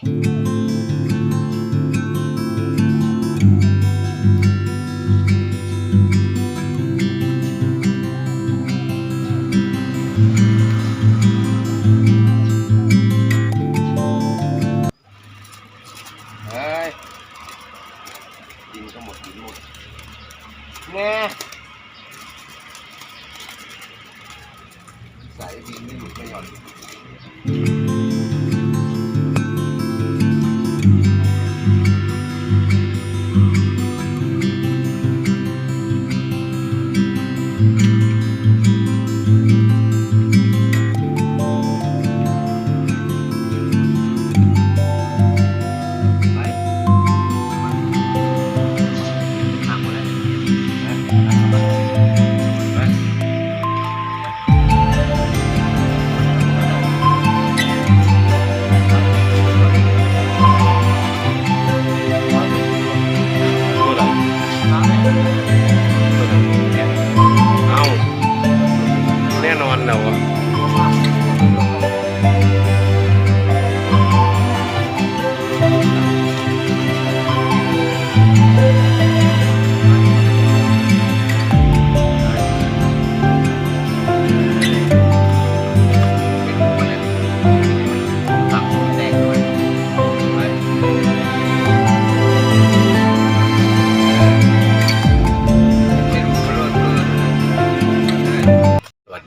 เ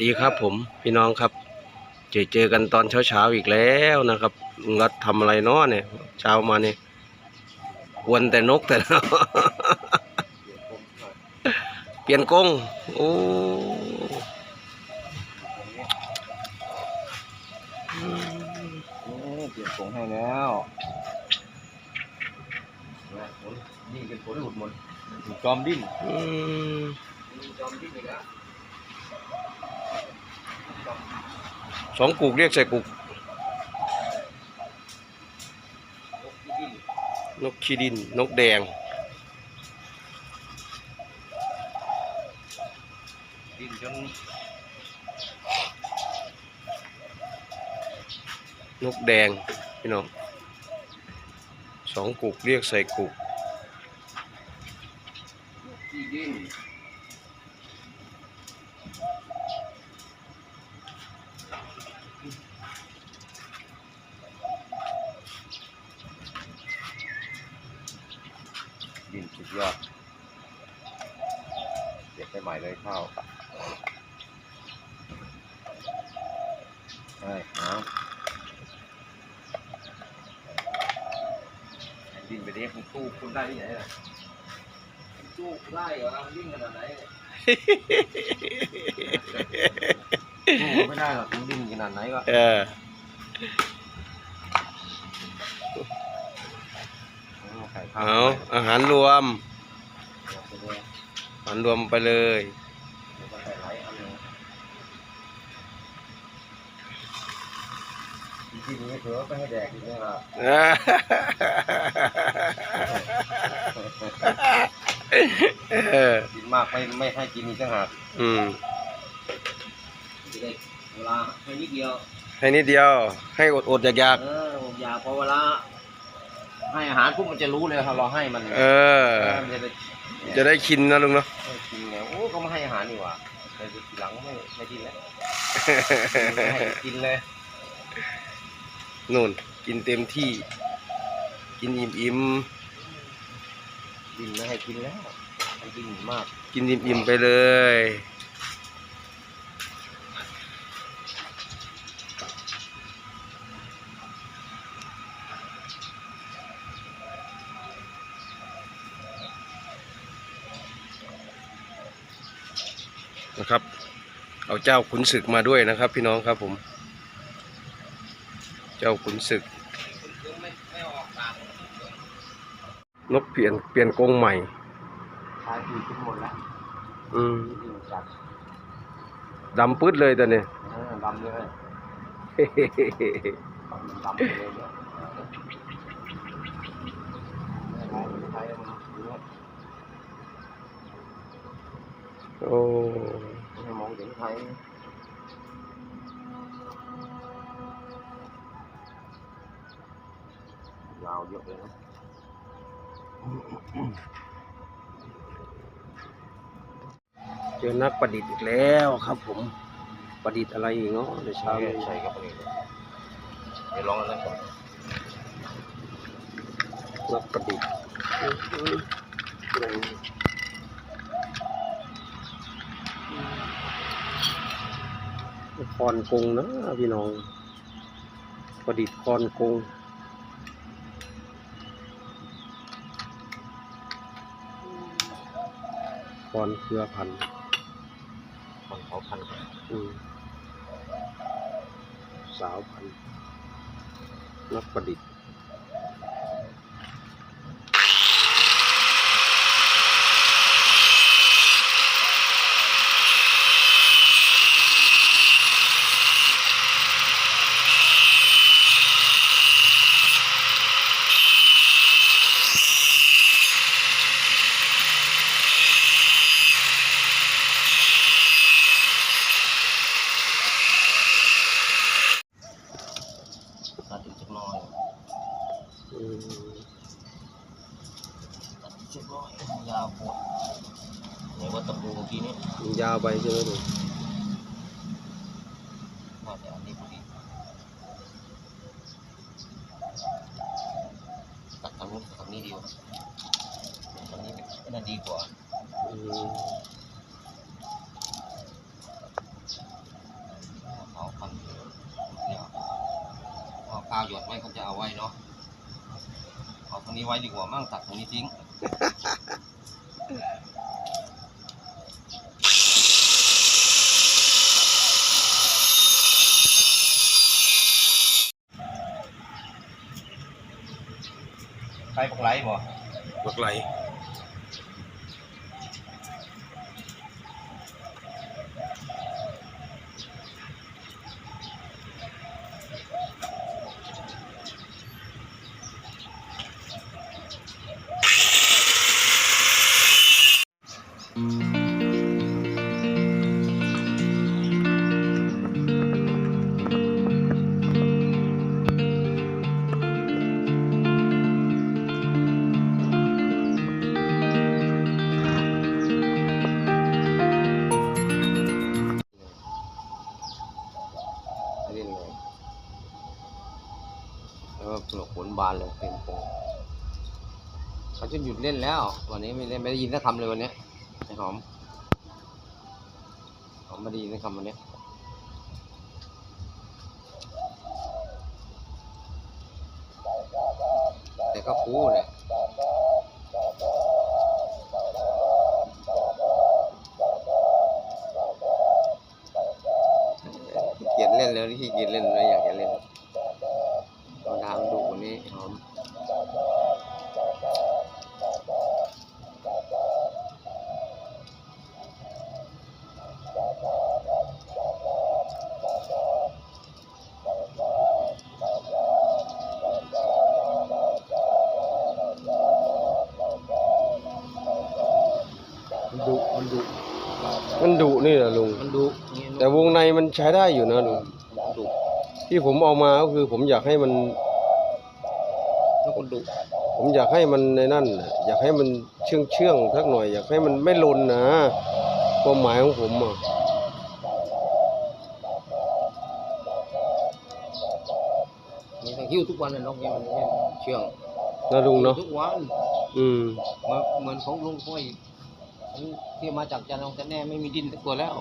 ดีครับผมพี่น้องครับ เจอเจอกันตอนเช้าๆอีกแล้วนะครับลุงรัฐทำอะไรเนาะเนี่ย เช้ามาเนี่ยกวนแต่นกแต่เปลี่ยนกรงโอ้นี่เปลี่ยนผงให้แล้วนี่เป็นผลหลุดหมดจอมดิ้นอืมจอมดิ้นอีกแล้ว สองกุกเรียกใส่กุกนกขี้ดิน นกแดงดินจนนกแดง พี่น้องสองกุกเรียกใส่กุกขี้ดิน เลยข้าวใช่เอาดิ้นไปดิมันสู้คุณได้ที่ไหนล่ะสู้ได้เหรอมันดิ้นขนาดไหนเนี่ยสู้ไม่ได้หรอกมันดิ้นขนาดไหนก็เออไข่ข้าวเอาอาหารรวมอาหารรวมไปเลย ที่นี้เถอะไปให้แดกอีกนะครับเออกินมากไม่ไม่ให้กินอีกต่างหากอืมจะได้เวลาให้นิดเดียวให้นิดเดียว ให้อดอดๆอยากเออผมอยากพอเวลาให้อาหารปุ๊บมันจะรู้เลยครับเราให้มันๆเออ มันจะได้จะได้กินนะลุงเนาะให้กินไงโอ้ก็ไม่ให้อาหารนี่หว่าแต่ทีหลังไม่ไม่กินแล้วไม่ให้กินเลย นู่นกินเต็มที่ กินอิ่มอิ่มกินไม่ให้กินแล้วมันกินมาก กินอิ่มอิ่มไปเลยนะครับ เอาเจ้าขุนศึกมาด้วยนะครับ พี่น้องครับผม เจ้าขุนศึกไม่ไม่ออกปากนกเปลี่ยนเปลี่ยนกรงใหม่ทายดีขึ้นหมดแล้วอืมดีจัดดำปื๊ดเลยตอนนี้เออดำเลยดำไปเลยเนี่ยไม่ไรไม่ใช่มันเยอะโอ้ไม่มองเห็นใคร ยาวเยอะเลยนะเจอนักประดิษฐ์อีกแล้วครับ ผมประดิษฐ์อะไรอีกเนาะในเช้าใช่นี้ใช่ครับนี่เดี๋ยวลองอันนั้นก่อนนักประดิษฐ์อื้อหืออะไรคอนกงนะพี่น้อง ประดิษฐ์คอนกง คอนเครือพันธุ์คนเขาพันธุ์อืมสาวพันธุ์นักประดิษฐ์ ยาวไปใช่ไหมลุงน่าจะอันนี้พอดีตัดทางนู้นกับทางนี้ดีกว่าทางนี้น่าดีกว่าอืมเขาฟันเนี่ยเอากาวหยดไว้เขาจะเอาไว้เนาะเอาตรงนี้ไว้ดีกว่ามั่งตัดตรงนี้ทิ้ง ไปปกไหลบ่ บานเลยเต็มโปงเขาจะหยุดเล่นแล้ว วันนี้ไม่เล่นไม่ได้ยินสักคำเลยวันนี้ไอ้หอมหอมไม่ได้ยินสักคำวันนี้แต่ก็คูแหละเกียจเล่นแล้วที่เกียจเล่นเลยอยากจะเล่นธรรมดามันดุกว่านี้หอม มันดุมันดุ มันดุนี่แหละลุงมันดุแต่วงในมันใช้ได้อยู่นะลุงมันดุที่ผมเอามาก็คือ ผมอยากให้มัน นกมันดุผมอยากให้มันในนั่นน่ะอยากให้มันเชื่องเชื่องๆสักหน่อย อยากให้มันไม่ลนนะความหมายของผมอะนี่ต้องหิ้วทุกวันเลยนกเนี่ยมันเนี่ยเชื่องนะลุงเนาะทุกวันอืมเหมือนเหมือนของลุงค่อย อันที่มาจากจันทร์องจันแน่ไม่มีดินสักตัวแล้ว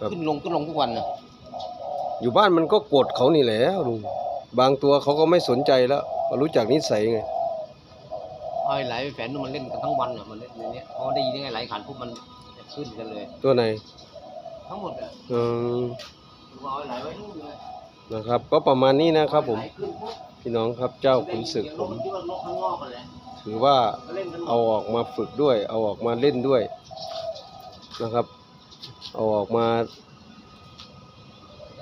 ครับ ขึ้นลงขึ้นลงทุกวันนะอยู่บ้านมันก็กดเขานี่แหละลุงบางตัวเขาก็ไม่สนใจแล้วก็รู้จักนิสัยไง เอาไอ้ไหลไปแฝนมันเล่นกันทั้งวันอะมันเล่นในเนี้ยพอได้ยินยังไงไหลขันปุ๊บมันจะขึ้นกันเลย ตัวไหนทั้งหมดอะอืมเอาไอ้ไหลไว้นู่นเลยนะครับ ก็ประมาณนี้นะครับ ผมไหลขึ้นปุ๊บพี่น้องครับเจ้าขุนศึกผม คิดว่านกข้างนอกกันแหละ ถือว่าก็เล่นกันหมดเอาออกมาฝึกด้วย เอาออกมาเล่นด้วยนะครับ เอาออกมา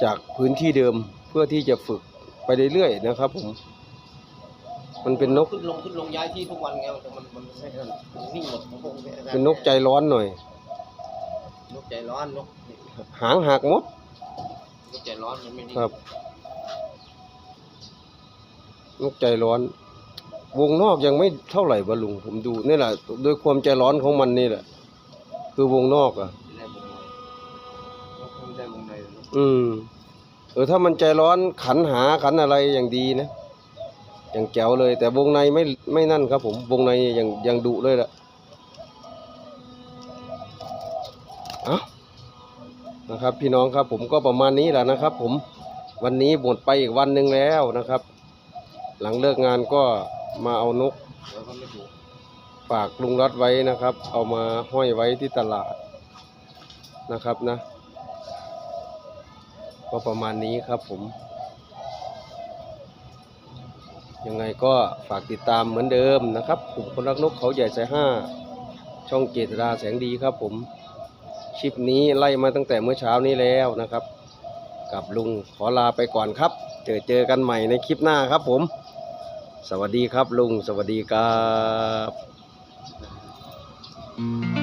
จากพื้นที่เดิมเพื่อที่จะฝึกไปเรื่อยๆนะครับผมมันเป็นนกขึ้นลงขึ้นลงย้ายที่ทุกวันไงแต่มันมันไม่นั่นมันนิ่งหมดมันคงไม่เป็นนกใจร้อนหน่อย นกใจร้อนนกหางหักหมดนกใจร้อนมันไม่นิ่งครับ นกใจร้อน วงนอกยังไม่เท่าไหร่บะลุงผมดูนี่แหละโดยความใจร้อนของมันนี่แหละ คือวงนอกอะ ได้วงในกมันได้วงในนกอืมเออถ้ามันใจร้อนขันหาขันอะไรอย่างดีนะอย่างแจ๋วเลย แต่วงในไม่ไม่นั่นครับ ผมวงในยังยังดุเลยล่ะเอานะครับ พี่น้องครับ ผมก็ประมาณนี้แหละนะครับ ผมวันนี้หมดไปอีกวันหนึ่งแล้วนะครับ หลังเลิกงานก็ มาเอานกฝากลุงรัดไว้นะครับ เอามาห้อยไว้ที่ตลาดนะครับนะ ก็ประมาณนี้ครับผม ยังไงก็ฝากติดตามเหมือนเดิมนะครับผมคนรักนกเขาใหญ่สายห้าช่องเจตราแสงดีครับผมคลิปนี้ไล่มาตั้งแต่เมื่อเช้านี้แล้วนะครับ กับลุงขอลาไปก่อนครับ เจอเจอกันใหม่ในคลิปหน้าครับผม สวัสดีครับลุงสวัสดีครับ